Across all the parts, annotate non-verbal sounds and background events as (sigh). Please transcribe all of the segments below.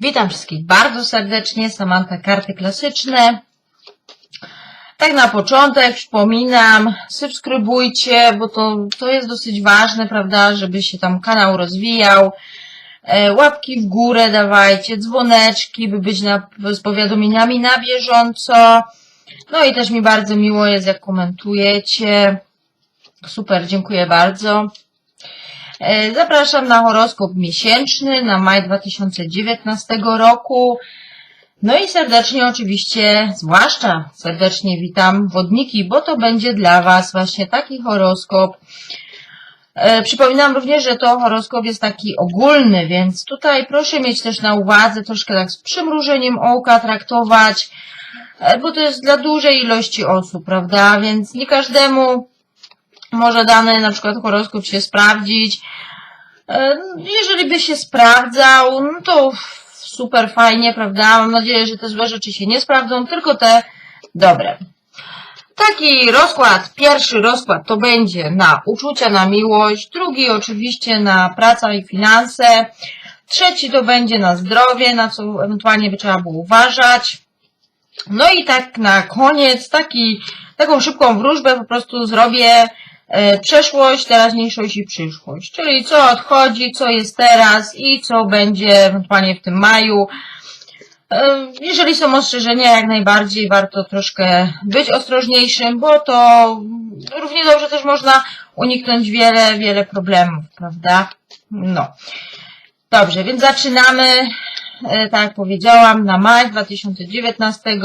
Witam wszystkich bardzo serdecznie, Samanta Karty Klasyczne. Tak na początek przypominam, subskrybujcie, bo to, to jest dosyć ważne, prawda, żeby się tam kanał rozwijał. E, Łapki w górę dawajcie, dzwoneczki, by być na, z powiadomieniami na bieżąco. No i też mi bardzo miło jest, jak komentujecie. Super, dziękuję bardzo. E, Zapraszam na horoskop miesięczny na maj 2019 roku. No i serdecznie oczywiście, zwłaszcza serdecznie witam wodniki, bo to będzie dla Was właśnie taki horoskop. E, Przypominam również, że to horoskop jest taki ogólny, więc tutaj proszę mieć też na uwadze, troszkę tak z przymrużeniem oka traktować, e, bo to jest dla dużej ilości osób, prawda? Więc nie każdemu może dany na przykład horoskop się sprawdzić. E, Jeżeli by się sprawdzał, no to super fajnie, prawda? Mam nadzieję, że te złe rzeczy się nie sprawdzą, tylko te dobre. Taki rozkład, pierwszy rozkład to będzie na uczucia, na miłość, drugi oczywiście na praca i finanse, trzeci to będzie na zdrowie, na co ewentualnie by trzeba było uważać. No i tak na koniec taki, taką szybką wróżbę po prostu zrobię przeszłość, teraźniejszość i przyszłość. Czyli co odchodzi, co jest teraz i co będzie ewentualnie w tym maju. E, Jeżeli są ostrzeżenia, jak najbardziej warto troszkę być ostrożniejszym, bo to równie dobrze też można uniknąć wiele, wiele problemów, prawda? No. Dobrze, więc zaczynamy, e, tak jak powiedziałam, na maj 2019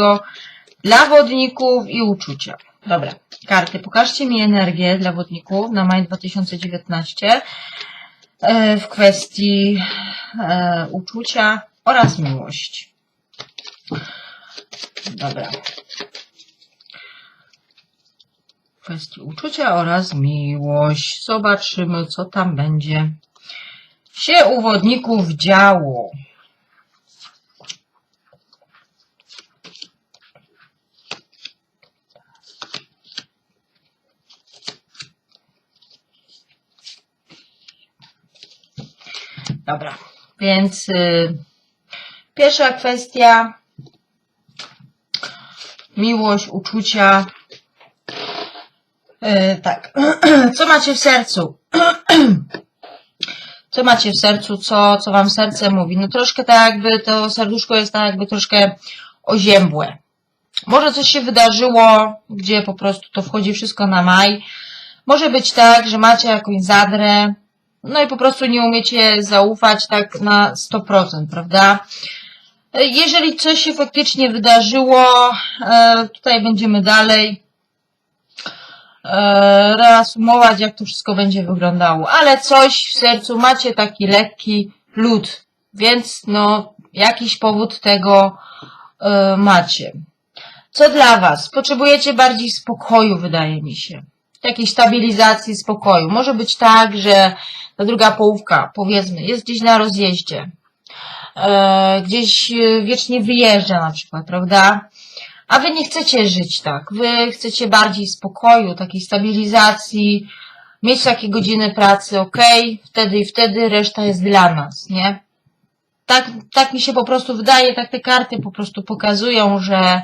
dla wodników i uczucia. Dobra, karty, pokażcie mi energię dla wodników na maj 2019 e, w kwestii e, uczucia oraz miłości. Dobra. W kwestii uczucia oraz miłość. Zobaczymy, co tam będzie się u wodników działo. Dobra, więc y, pierwsza kwestia miłość, uczucia. Y, tak, (clears throat) co macie w sercu? (clears throat) co macie w sercu, co, co wam serce mówi? No troszkę tak jakby to serduszko jest tak jakby troszkę oziębłe. Może coś się wydarzyło, gdzie po prostu to wchodzi wszystko na maj. Może być tak, że macie jakąś zadrę, no i po prostu nie umiecie zaufać tak na 100%, prawda? Jeżeli coś się faktycznie wydarzyło, e, tutaj będziemy dalej e, reasumować, jak to wszystko będzie wyglądało. Ale coś w sercu macie taki lekki lód, więc no jakiś powód tego e, macie. Co dla Was? Potrzebujecie bardziej spokoju, wydaje mi się. Jakiejś stabilizacji, spokoju. Może być tak, że ta druga połówka, powiedzmy, jest gdzieś na rozjeździe. E, gdzieś e, wiecznie wyjeżdża na przykład, prawda? A wy nie chcecie żyć tak. Wy chcecie bardziej spokoju, takiej stabilizacji, mieć takie godziny pracy, ok, wtedy i wtedy reszta jest dla nas, nie? Tak, tak mi się po prostu wydaje, tak te karty po prostu pokazują, że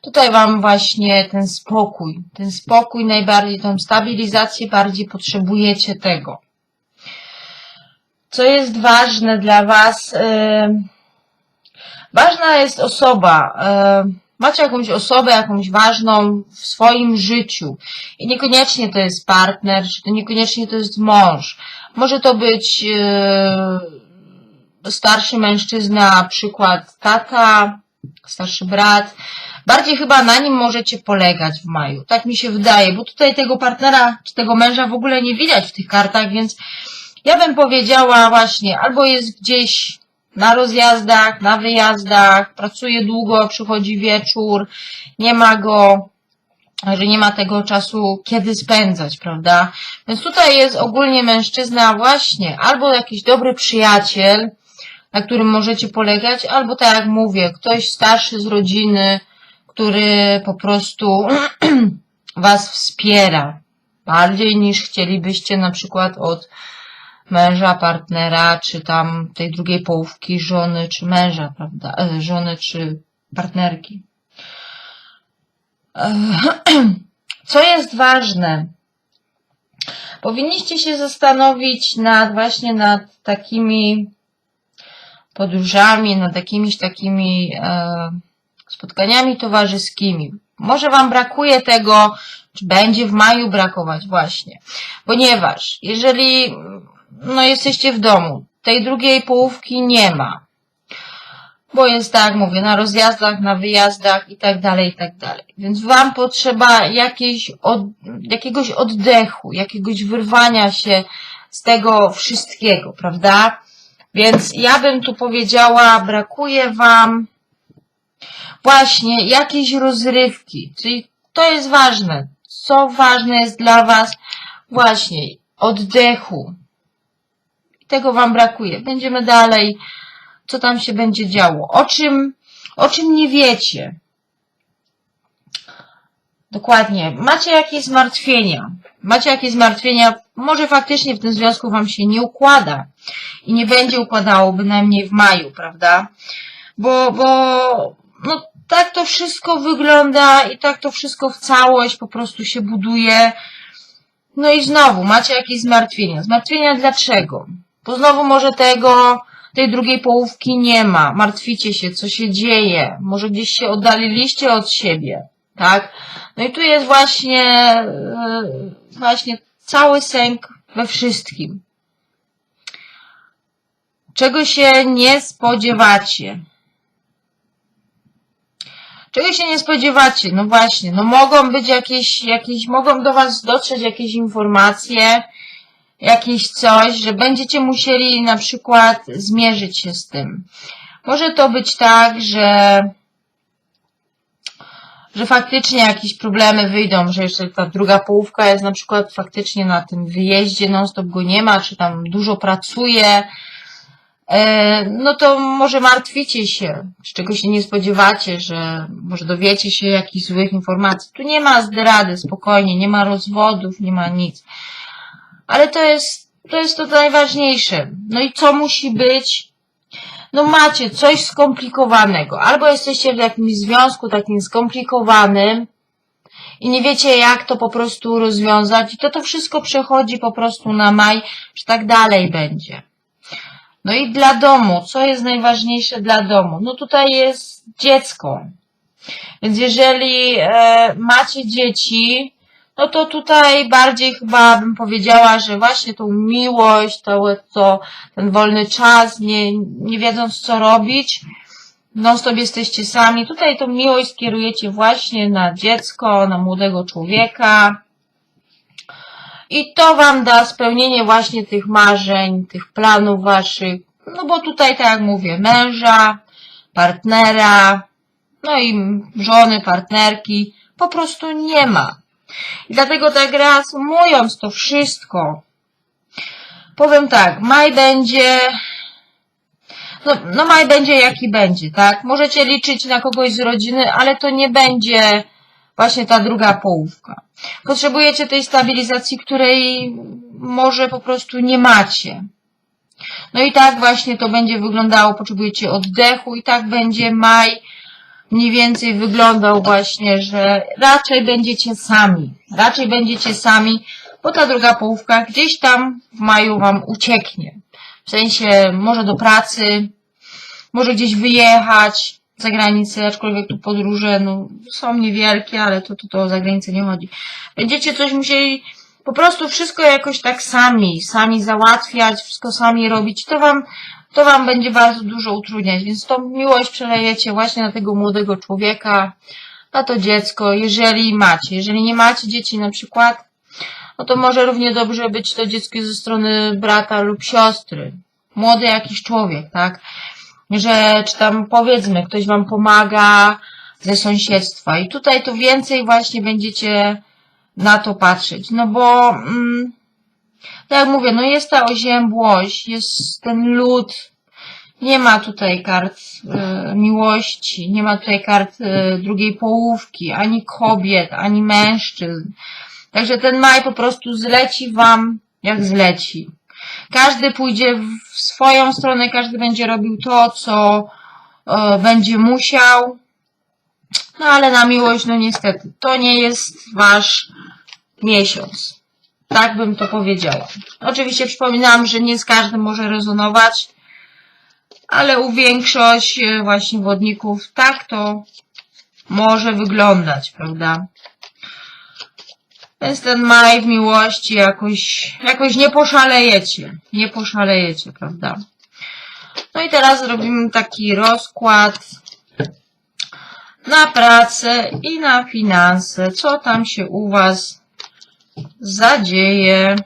tutaj wam właśnie ten spokój, ten spokój najbardziej, tą stabilizację bardziej potrzebujecie tego. Co jest ważne dla was? Yy, Ważna jest osoba. e, Macie jakąś osobę, jakąś ważną w swoim życiu. I niekoniecznie to jest partner, czy to niekoniecznie to jest mąż. Może to być e, starszy mężczyzna, na przykład tata, starszy brat. Bardziej chyba na nim możecie polegać w maju. Tak mi się wydaje, bo tutaj tego partnera, czy tego męża w ogóle nie widać w tych kartach, więc ja bym powiedziała właśnie, albo jest gdzieś na rozjazdach, na wyjazdach, pracuje długo, przychodzi wieczór, nie ma go, że nie ma tego czasu, kiedy spędzać, prawda? Więc tutaj jest ogólnie mężczyzna właśnie, albo jakiś dobry przyjaciel, na którym możecie polegać, albo tak jak mówię, ktoś starszy z rodziny, który po prostu (clears throat) was wspiera bardziej niż chcielibyście na przykład od męża, partnera, czy tam tej drugiej połówki żony, czy męża, prawda? E, Żony, czy partnerki. E, (clears throat) Co jest ważne? Powinniście się zastanowić nad właśnie nad takimi podróżami, nad jakimiś takimi e, spotkaniami towarzyskimi. Może Wam brakuje tego, czy będzie w maju brakować właśnie, ponieważ jeżeli no, jesteście w domu, tej drugiej połówki nie ma, bo jest tak, mówię, na rozjazdach, na wyjazdach i tak dalej, i tak dalej. Więc Wam potrzeba jakiejś od, jakiegoś oddechu, jakiegoś wyrwania się z tego wszystkiego, prawda? Więc ja bym tu powiedziała, brakuje Wam właśnie jakiejś rozrywki, czyli to jest ważne. Co ważne jest dla Was? Właśnie oddechu. Tego Wam brakuje. Będziemy dalej, co tam się będzie działo. O czym, o czym nie wiecie. Dokładnie. Macie jakieś zmartwienia. Macie jakieś zmartwienia. Może faktycznie w tym związku Wam się nie układa. I nie będzie układało bynajmniej w maju, prawda? Bo, bo, no, tak to wszystko wygląda i tak to wszystko w całość po prostu się buduje. No i znowu macie jakieś zmartwienia. Zmartwienia dlaczego? Bo znowu może tego, tej drugiej połówki nie ma. Martwicie się, co się dzieje. Może gdzieś się oddaliliście od siebie, tak? No i tu jest właśnie, yy, właśnie cały sęk we wszystkim. Czego się nie spodziewacie? Czego się nie spodziewacie? No właśnie, no mogą być jakieś, jakieś, mogą do Was dotrzeć jakieś informacje, jakieś coś, że będziecie musieli na przykład zmierzyć się z tym. Może to być tak, że, że faktycznie jakieś problemy wyjdą, że jeszcze ta druga połówka jest na przykład faktycznie na tym wyjeździe, non-stop go nie ma, czy tam dużo pracuje, E, no to może martwicie się, z czego się nie spodziewacie, że może dowiecie się jakichś złych informacji. Tu nie ma zdrady, spokojnie, nie ma rozwodów, nie ma nic. Ale to jest, to jest to najważniejsze. No i co musi być? No macie coś skomplikowanego. Albo jesteście w jakimś związku takim skomplikowanym i nie wiecie jak to po prostu rozwiązać i to to wszystko przechodzi po prostu na maj, że tak dalej będzie. No i dla domu, co jest najważniejsze dla domu? No tutaj jest dziecko. Więc jeżeli e, macie dzieci, no to tutaj bardziej chyba bym powiedziała, że właśnie tą miłość, to, to ten wolny czas, nie, nie wiedząc co robić, non stop jesteście sami. Tutaj tą miłość skierujecie właśnie na dziecko, na młodego człowieka. I to Wam da spełnienie właśnie tych marzeń, tych planów Waszych. No bo tutaj, tak jak mówię, męża, partnera, no i żony, partnerki po prostu nie ma. I dlatego tak reasumując to wszystko, powiem tak, maj będzie, no, no maj będzie jaki będzie, tak? Możecie liczyć na kogoś z rodziny, ale to nie będzie właśnie ta druga połówka. Potrzebujecie tej stabilizacji, której może po prostu nie macie. No i tak właśnie to będzie wyglądało, potrzebujecie oddechu i tak będzie maj mniej więcej wyglądał właśnie, że raczej będziecie sami. Raczej będziecie sami, bo ta druga połówka gdzieś tam w maju wam ucieknie. W sensie może do pracy, może gdzieś wyjechać za granicę, aczkolwiek tu podróże no, są niewielkie, ale to, to, to o zagranicę nie chodzi. Będziecie coś musieli po prostu wszystko jakoś tak sami, sami załatwiać, wszystko sami robić, to wam, to wam będzie bardzo dużo utrudniać, więc tą miłość przelejecie właśnie na tego młodego człowieka, na to dziecko, jeżeli macie. Jeżeli nie macie dzieci na przykład, no to może równie dobrze być to dziecko ze strony brata lub siostry. Młody jakiś człowiek, tak? Że, czy tam powiedzmy, ktoś wam pomaga ze sąsiedztwa i tutaj to więcej właśnie będziecie na to patrzeć. No bo, mm, tak jak mówię, no jest ta oziębłość, jest ten lód, nie ma tutaj kart y, miłości, nie ma tutaj kart y, drugiej połówki, ani kobiet, ani mężczyzn. Także ten maj po prostu zleci wam jak zleci. Każdy pójdzie w swoją stronę, każdy będzie robił to, co e, będzie musiał. No ale na miłość, no niestety, to nie jest wasz miesiąc. Tak bym to powiedziała. Oczywiście przypominam, że nie z każdym może rezonować, ale u większość e, właśnie wodników tak to może wyglądać, prawda? Więc ten maj w miłości jakoś, jakoś nie poszalejecie. Nie poszalejecie, prawda? No i teraz zrobimy taki rozkład na pracę i na finanse. Co tam się u Was zadzieje?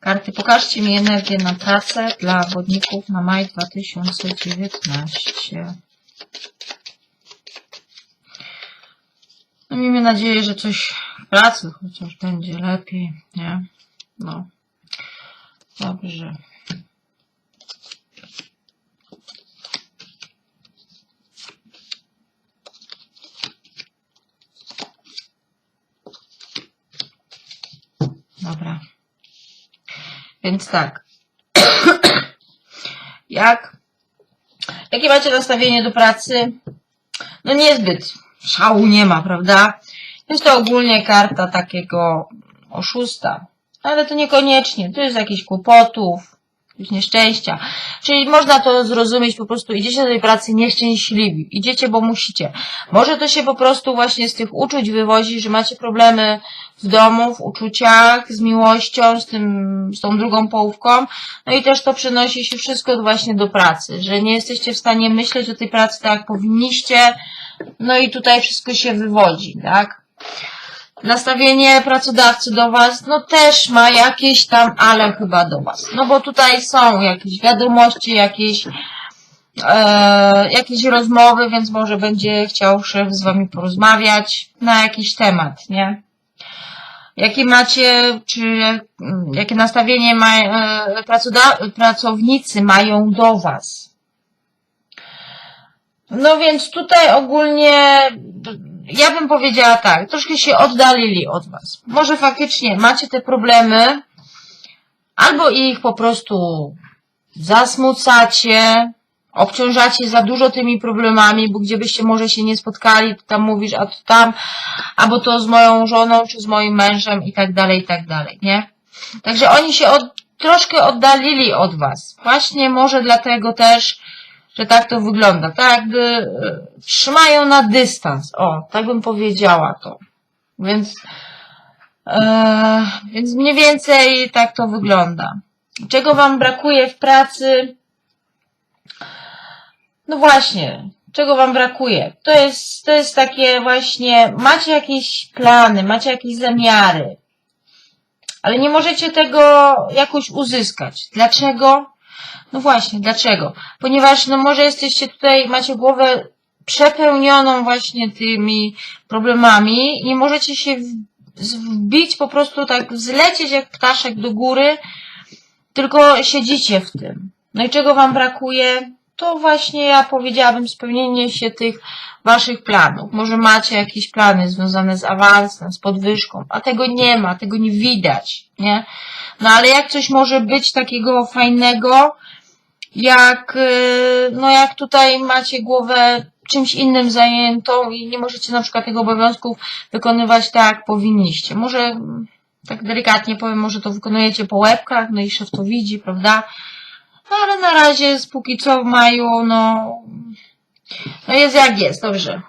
Karty, pokażcie mi energię na pracę dla wodników na maj 2019. No miejmy nadzieję, że coś w pracy chociaż będzie lepiej, nie? No. Dobrze. Dobra. Więc tak. (clears throat) Jak? Jakie macie nastawienie do pracy? No niezbyt. Szału nie ma, prawda? Jest to ogólnie karta takiego oszusta. Ale to niekoniecznie. To jest jakichś kłopotów, jakichś nieszczęścia. Czyli można to zrozumieć po prostu. Idziecie do tej pracy nieszczęśliwi. Idziecie, bo musicie. Może to się po prostu właśnie z tych uczuć wywozi, że macie problemy w domu, w uczuciach, z miłością, z tym, z tą drugą połówką. No i też to przenosi się wszystko właśnie do pracy, że nie jesteście w stanie myśleć o tej pracy tak, jak powinniście. No i tutaj wszystko się wywodzi, tak? Nastawienie pracodawcy do Was, no też ma jakieś tam ale chyba do Was. No bo tutaj są jakieś wiadomości, jakieś, e, jakieś rozmowy, więc może będzie chciał szef z Wami porozmawiać na jakiś temat, nie? Jakie macie, czy jakie nastawienie ma, e, pracownicy mają do Was? No więc tutaj ogólnie ja bym powiedziała tak, troszkę się oddalili od Was. Może faktycznie macie te problemy, albo ich po prostu zasmucacie, obciążacie za dużo tymi problemami, bo gdzie byście może się nie spotkali, to tam mówisz, a to tam, albo to z moją żoną, czy z moim mężem i tak dalej, i tak dalej, nie? Także oni się od, troszkę oddalili od Was. Właśnie może dlatego też, że tak to wygląda. Tak jakby e, trzymają na dystans. O, tak bym powiedziała to. Więc, e, więc mniej więcej tak to wygląda. Czego Wam brakuje w pracy? No właśnie, czego Wam brakuje? To jest, to jest takie właśnie, macie jakieś plany, macie jakieś zamiary, ale nie możecie tego jakoś uzyskać. Dlaczego? No właśnie, dlaczego? Ponieważ no może jesteście tutaj, macie głowę przepełnioną właśnie tymi problemami i możecie się wbić, po prostu tak zlecieć jak ptaszek do góry, tylko siedzicie w tym. No i czego wam brakuje? To właśnie ja powiedziałabym spełnienie się tych waszych planów. Może macie jakieś plany związane z awansem, z podwyżką, a tego nie ma, tego nie widać, nie? No ale jak coś może być takiego fajnego, jak, y, no jak tutaj macie głowę czymś innym zajętą i nie możecie na przykład tych obowiązków wykonywać tak, jak powinniście. Może, mm, tak delikatnie powiem, może to wykonujecie po łebkach, no i szef to widzi, prawda? No ale na razie, póki co w maju, no, no jest jak jest, dobrze.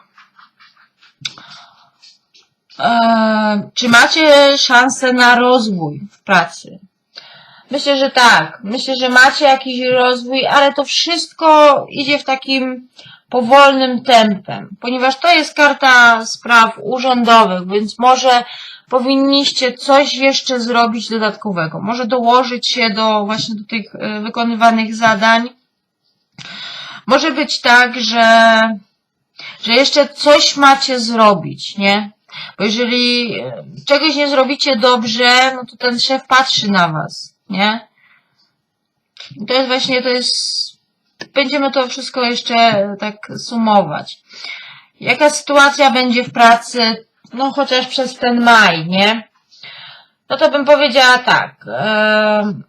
Eee, czy macie szansę na rozwój w pracy? Myślę, że tak. Myślę, że macie jakiś rozwój, ale to wszystko idzie w takim powolnym tempem, ponieważ to jest karta spraw urzędowych, więc może powinniście coś jeszcze zrobić dodatkowego. Może dołożyć się do właśnie do tych e, wykonywanych zadań. Może być tak, że, że jeszcze coś macie zrobić, nie? Bo jeżeli e, czegoś nie zrobicie dobrze, no to ten szef patrzy na was, nie? I to jest właśnie, to jest, będziemy to wszystko jeszcze tak sumować. Jaka sytuacja będzie w pracy, no chociaż przez ten maj, nie? No to bym powiedziała tak, em,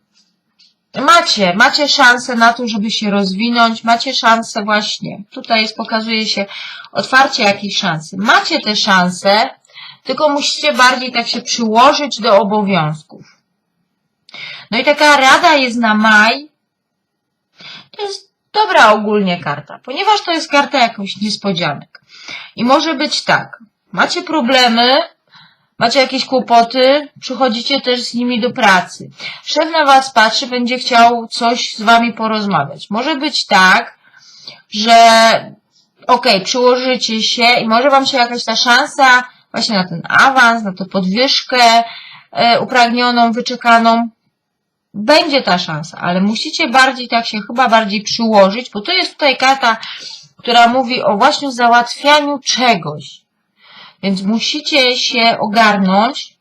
macie, macie szansę na to, żeby się rozwinąć, macie szansę właśnie, tutaj jest, pokazuje się otwarcie jakiejś szansy. Macie te szanse, tylko musicie bardziej tak się przyłożyć do obowiązków. No i taka rada jest na maj. To jest dobra ogólnie karta, ponieważ to jest karta jakichś niespodzianek. I może być tak, macie problemy, macie jakieś kłopoty, przychodzicie też z nimi do pracy. Szef na was patrzy, będzie chciał coś z wami porozmawiać. Może być tak, że okej, okay, przyłożycie się i może wam się jakaś ta szansa właśnie na ten awans, na tę podwyżkę e, upragnioną, wyczekaną, będzie ta szansa, ale musicie bardziej tak się chyba bardziej przyłożyć, bo to jest tutaj karta, która mówi o właśnie załatwianiu czegoś. Więc musicie się ogarnąć,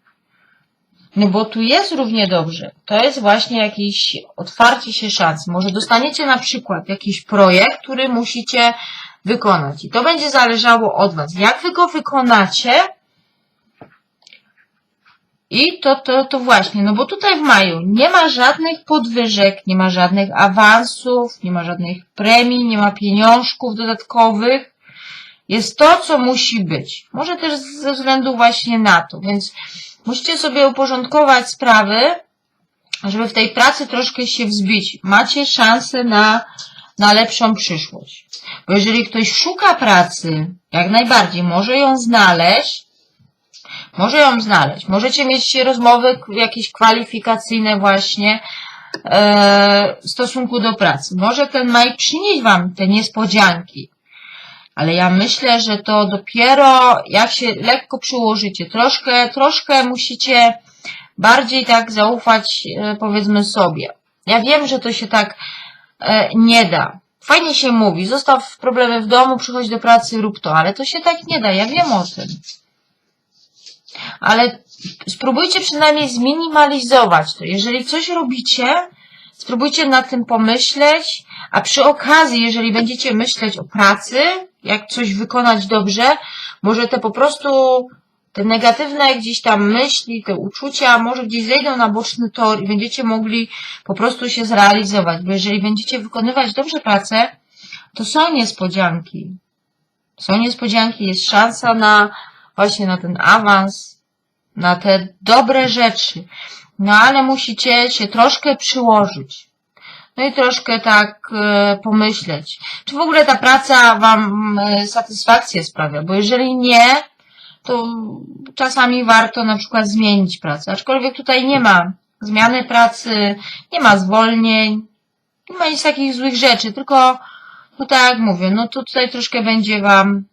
no bo tu jest równie dobrze. To jest właśnie jakieś otwarcie się szans. Może dostaniecie na przykład jakiś projekt, który musicie wykonać. I to będzie zależało od Was. Jak Wy go wykonacie, i to, to, to właśnie, no bo tutaj w maju nie ma żadnych podwyżek, nie ma żadnych awansów, nie ma żadnych premii, nie ma pieniążków dodatkowych. Jest to, co musi być. Może też ze względu właśnie na to, więc musicie sobie uporządkować sprawy, żeby w tej pracy troszkę się wzbić. Macie szansę na, na lepszą przyszłość. Bo jeżeli ktoś szuka pracy, jak najbardziej może ją znaleźć, może ją znaleźć. Możecie mieć rozmowy jakieś kwalifikacyjne właśnie e, w stosunku do pracy. Może ten maj przynieść Wam te niespodzianki. Ale ja myślę, że to dopiero jak się lekko przyłożycie, troszkę, troszkę musicie bardziej tak zaufać, e, powiedzmy sobie. Ja wiem, że to się tak e, nie da. Fajnie się mówi, zostaw problemy w domu, przychodź do pracy, rób to, ale to się tak nie da, ja wiem o tym ale spróbujcie przynajmniej zminimalizować to. Jeżeli coś robicie, spróbujcie nad tym pomyśleć, a przy okazji, jeżeli będziecie myśleć o pracy, jak coś wykonać dobrze, może te po prostu te negatywne gdzieś tam myśli, te uczucia może gdzieś zejdą na boczny tor i będziecie mogli po prostu się zrealizować, bo jeżeli będziecie wykonywać dobrze pracę, to są niespodzianki. Są niespodzianki, jest szansa na właśnie na ten awans, na te dobre rzeczy. No ale musicie się troszkę przyłożyć. No i troszkę tak e, pomyśleć, czy w ogóle ta praca Wam e, satysfakcję sprawia, bo jeżeli nie, to czasami warto na przykład zmienić pracę. Aczkolwiek tutaj nie ma zmiany pracy, nie ma zwolnień, nie ma nic takich złych rzeczy, tylko no tak jak mówię, no to tutaj troszkę będzie Wam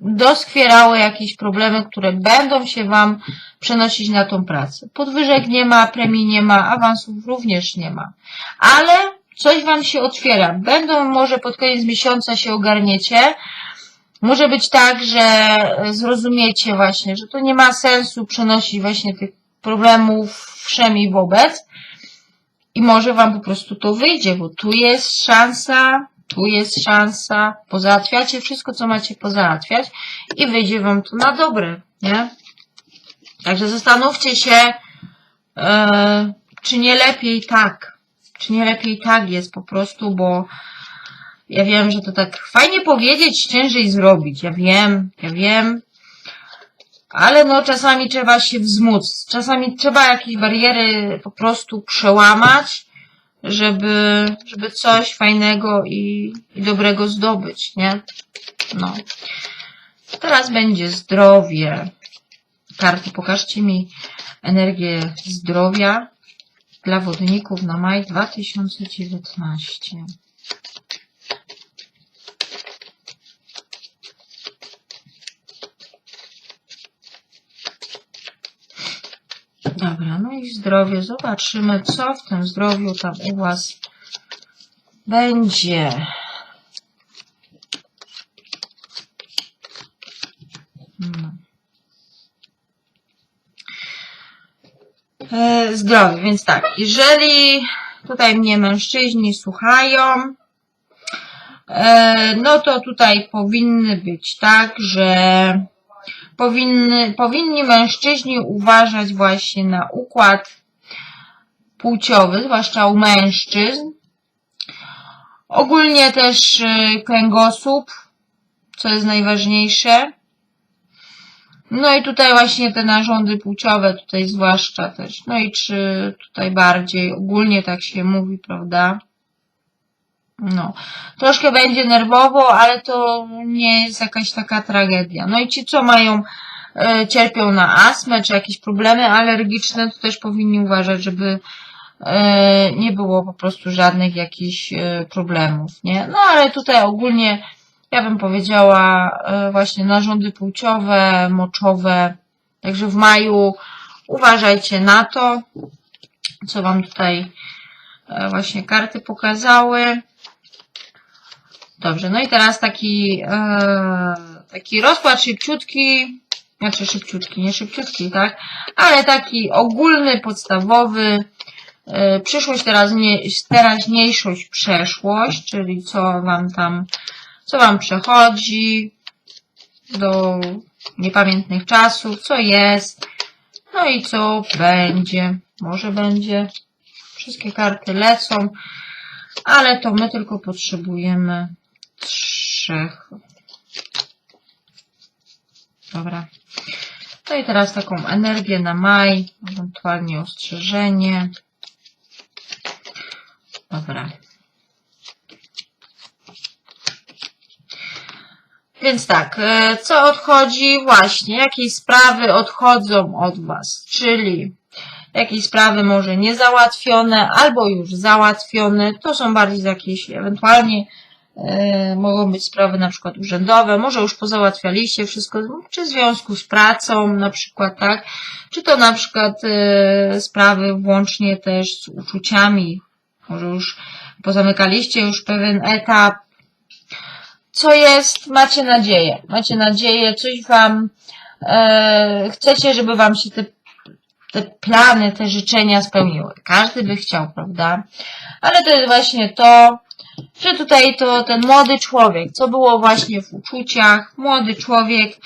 doskwierały jakieś problemy, które będą się Wam przenosić na tą pracę. Podwyżek nie ma, premii nie ma, awansów również nie ma. Ale coś Wam się otwiera. Będą może pod koniec miesiąca się ogarniecie. Może być tak, że zrozumiecie właśnie, że to nie ma sensu przenosić właśnie tych problemów wszemi wobec i może Wam po prostu to wyjdzie, bo tu jest szansa tu jest szansa, pozałatwiacie wszystko, co macie pozałatwiać i wyjdzie wam to na dobre, nie? Także zastanówcie się, e, czy nie lepiej tak, czy nie lepiej tak jest po prostu, bo ja wiem, że to tak fajnie powiedzieć, ciężej zrobić, ja wiem, ja wiem, ale no czasami trzeba się wzmóc, czasami trzeba jakieś bariery po prostu przełamać, żeby, żeby coś fajnego i, i dobrego zdobyć, nie? No. Teraz będzie zdrowie. Karty, pokażcie mi energię zdrowia dla wodników na maj 2019. Dobra, no i zdrowie. Zobaczymy, co w tym zdrowiu tam u Was będzie. No. E, zdrowie, więc tak, jeżeli tutaj mnie mężczyźni słuchają, e, no to tutaj powinny być tak, że powinny, powinni mężczyźni uważać właśnie na układ płciowy, zwłaszcza u mężczyzn. Ogólnie też y, kręgosłup, co jest najważniejsze. No i tutaj właśnie te narządy płciowe, tutaj zwłaszcza też. No i czy tutaj bardziej, ogólnie tak się mówi, prawda? No, troszkę będzie nerwowo, ale to nie jest jakaś taka tragedia. No i ci, co mają, e, cierpią na astmę, czy jakieś problemy alergiczne, to też powinni uważać, żeby e, nie było po prostu żadnych jakichś e, problemów, nie? No ale tutaj ogólnie, ja bym powiedziała, e, właśnie narządy płciowe, moczowe, także w maju uważajcie na to, co wam tutaj e, właśnie karty pokazały. Dobrze, no i teraz taki, e, taki rozkład szybciutki, znaczy szybciutki, nie szybciutki, tak? Ale taki ogólny, podstawowy, e, przyszłość, teraz nie, teraźniejszość, przeszłość, czyli co wam tam, co wam przechodzi do niepamiętnych czasów, co jest, no i co będzie, może będzie. Wszystkie karty lecą, ale to my tylko potrzebujemy trzech. Dobra. No i teraz taką energię na maj, ewentualnie ostrzeżenie. Dobra. Więc tak, e, co odchodzi? Właśnie, jakie sprawy odchodzą od Was, czyli jakieś sprawy może niezałatwione albo już załatwione. To są bardziej jakieś ewentualnie mogą być sprawy na przykład urzędowe, może już pozałatwialiście wszystko, czy w związku z pracą na przykład, tak? Czy to na przykład e, sprawy włącznie też z uczuciami, może już pozamykaliście już pewien etap. Co jest? Macie nadzieję. Macie nadzieję, coś wam e, chcecie, żeby wam się te te plany, te życzenia spełniły. Każdy by chciał, prawda? Ale to jest właśnie to, że tutaj to ten młody człowiek, co było właśnie w uczuciach, młody człowiek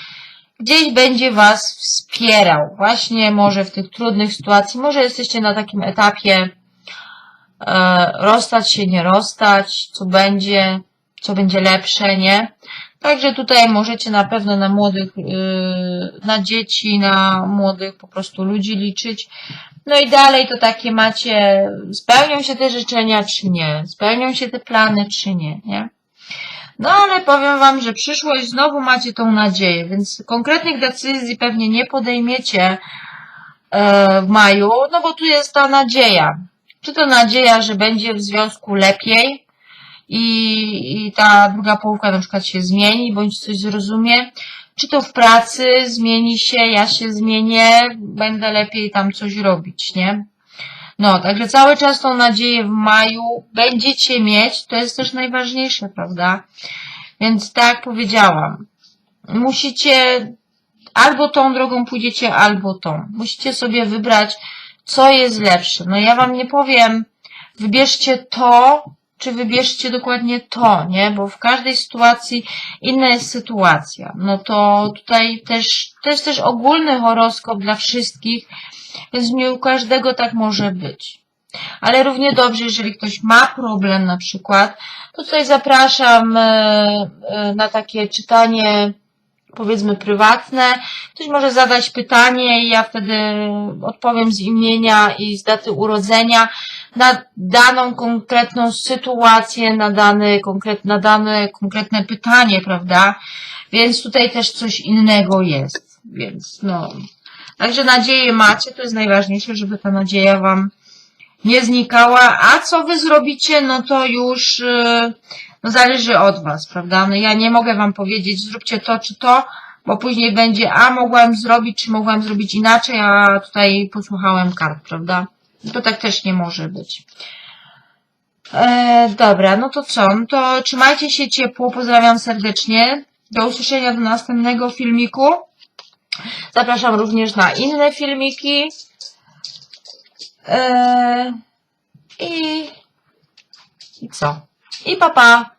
gdzieś będzie Was wspierał, właśnie może w tych trudnych sytuacjach, może jesteście na takim etapie e, rozstać się, nie rozstać, co będzie, co będzie lepsze, nie? Także tutaj możecie na pewno na młodych, yy, na dzieci, na młodych po prostu ludzi liczyć. No i dalej to takie macie, spełnią się te życzenia czy nie, spełnią się te plany czy nie, nie? No ale powiem Wam, że przyszłość znowu macie tą nadzieję, więc konkretnych decyzji pewnie nie podejmiecie e, w maju, no bo tu jest ta nadzieja. Czy to nadzieja, że będzie w związku lepiej, i, i ta druga połówka na przykład się zmieni, bądź coś zrozumie, czy to w pracy zmieni się, ja się zmienię, będę lepiej tam coś robić, nie? No, także cały czas tą nadzieję w maju będziecie mieć, to jest też najważniejsze, prawda? Więc tak jak powiedziałam, musicie albo tą drogą pójdziecie, albo tą. Musicie sobie wybrać, co jest lepsze. No ja wam nie powiem, wybierzcie to, czy wybierzcie dokładnie to, nie? Bo w każdej sytuacji inna jest sytuacja. No to tutaj też, to jest też ogólny horoskop dla wszystkich, więc nie u każdego tak może być. Ale równie dobrze, jeżeli ktoś ma problem na przykład, to tutaj zapraszam e, e, na takie czytanie powiedzmy prywatne. Ktoś może zadać pytanie i ja wtedy odpowiem z imienia i z daty urodzenia na daną konkretną sytuację, na dane, konkret, na dane konkretne pytanie, prawda? Więc tutaj też coś innego jest. Więc no. Także nadzieję macie, to jest najważniejsze, żeby ta nadzieja wam nie znikała. A co wy zrobicie, no to już yy, no zależy od was, prawda? No ja nie mogę wam powiedzieć, zróbcie to czy to, bo później będzie, a mogłam zrobić, czy mogłam zrobić inaczej, a tutaj posłuchałem kart, prawda? To tak też nie może być. E, dobra, no to co? No to trzymajcie się ciepło, pozdrawiam serdecznie. Do usłyszenia do następnego filmiku. Zapraszam również na inne filmiki. E, I, I co? I papa. Pa.